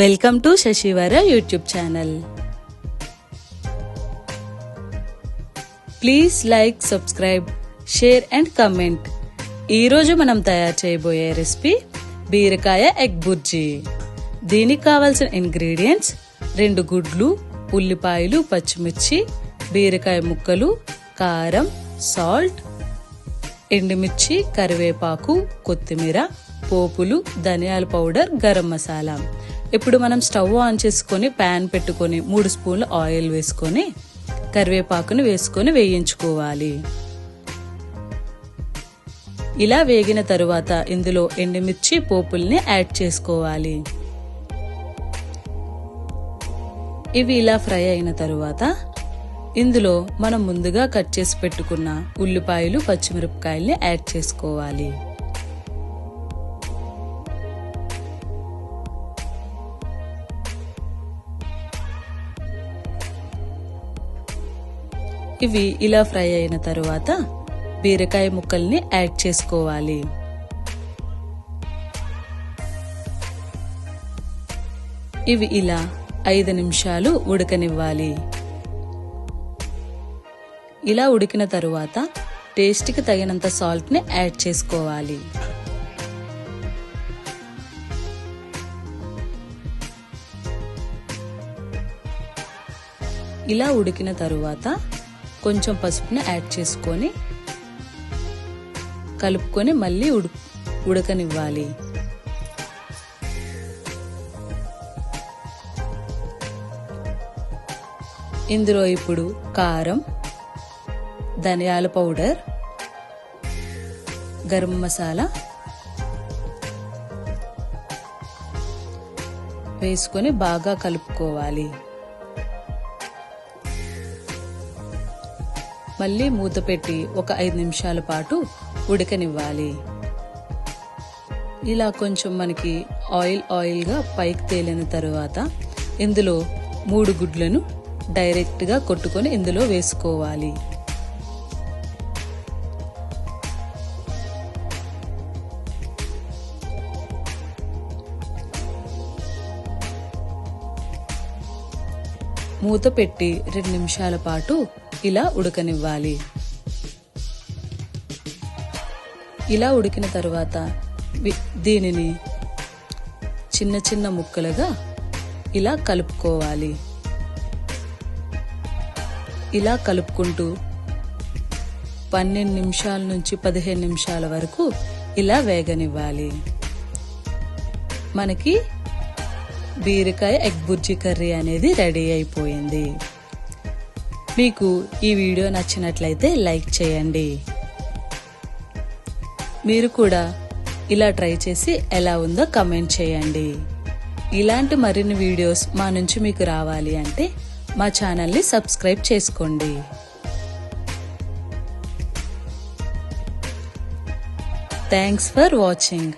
Welcome to Shashivara YouTube channel. Please like subscribe share and comment. ఈరోజు మనం తయారు చేయబోయే రెసిపీ బీరకాయ ఎగ్ బుర్జీ. దీనికి కావాల్సిన ఇంగ్రీడియంట్స్ రెండు గుడ్లు ఉల్లిపాయలు పచ్చిమిర్చి బీరకాయ ముక్కలు కారం సాల్ట్ ఎండుమిర్చి కరివేపాకు కొత్తిమీర పోపులు ధనియాల పౌడర్ గరం మసాలా. ఇప్పుడు మనం స్టవ్ ఆన్ చేసుకొని ప్యాన్ పెట్టుకొని మూడు స్పూన్లు ఆయిల్ వేసుకొని కరివేపాకుని వేసుకొని వేయించుకోవాలి. ఇలా వేగిన తరువాత ఇందులో ఎండుమిర్చి పోపుల్ని యాడ్ చేసుకోవాలి. ఇవి ఇలా ఫ్రై అయిన తరువాత ఇందులో మనం ముందుగా కట్ చేసి పెట్టుకున్న ఉల్లిపాయలు పచ్చిమిరపకాయల్ని యాడ్ చేసుకోవాలి. ఇవి ఇలా ఫ్రై అయిన తరువాత బీరకాయ ముక్కల్ని యాడ్ చేసుకోవాలి. ఇవి ఇలా ఐదు నిమిషాలు ఉడకనివ్వాలి. ఇలా ఉడికిన తరువాత టేస్ట్కి తగినంత సాల్ట్ని యాడ్ చేసుకోవాలి. ఇలా ఉడికిన తరువాత కొంచెం పసుపుని యాడ్ చేసుకొని కలుపుకొని మళ్ళీ ఉడు ఉడకనివ్వాలి. ఇందులో ఇప్పుడు కారం ధనియాల పౌడర్ గరం మసాలా వేసుకొని బాగా కలుపుకోవాలి. మళ్ళీ మూత పెట్టి ఒక ఐదు నిమిషాల పాటు ఉడకనివ్వాలి. ఇలా కొంచెం మనకి ఆయిల్ ఆయిల్గా పైకి తేలిన తరువాత ఇందులో మూడు గుడ్లను డైరెక్ట్గా కొట్టుకొని ఇందులో వేసుకోవాలి. మూత పెట్టి రెండు నిమిషాల పాటు ఇలా ఉడకనివ్వాలి. ఇలా ఉడికిన తర్వాత దీనిని చిన్న చిన్న ముక్కలుగా ఇలా కలుపుకోవాలి. ఇలా కలుపుకుంటూ పన్నెండు నిమిషాల నుంచి పదిహేను నిమిషాల వరకు ఇలా వేగనివ్వాలి. మనకి బీరకాయ ఎగ్ బుర్జీ కర్రీ అనేది రెడీ అయిపోయింది. మీకు ఈ వీడియో నచ్చినట్లయితే లైక్ చేయండి. మీరు కూడా ఇలా ట్రై చేసి ఎలా ఉందో కమెంట్ చేయండి. ఇలాంటి మరిన్ని వీడియోస్ మా నుంచి మీకు రావాలి అంటే మా ఛానల్ని సబ్స్క్రైబ్ చేసుకోండి. Thanks for watching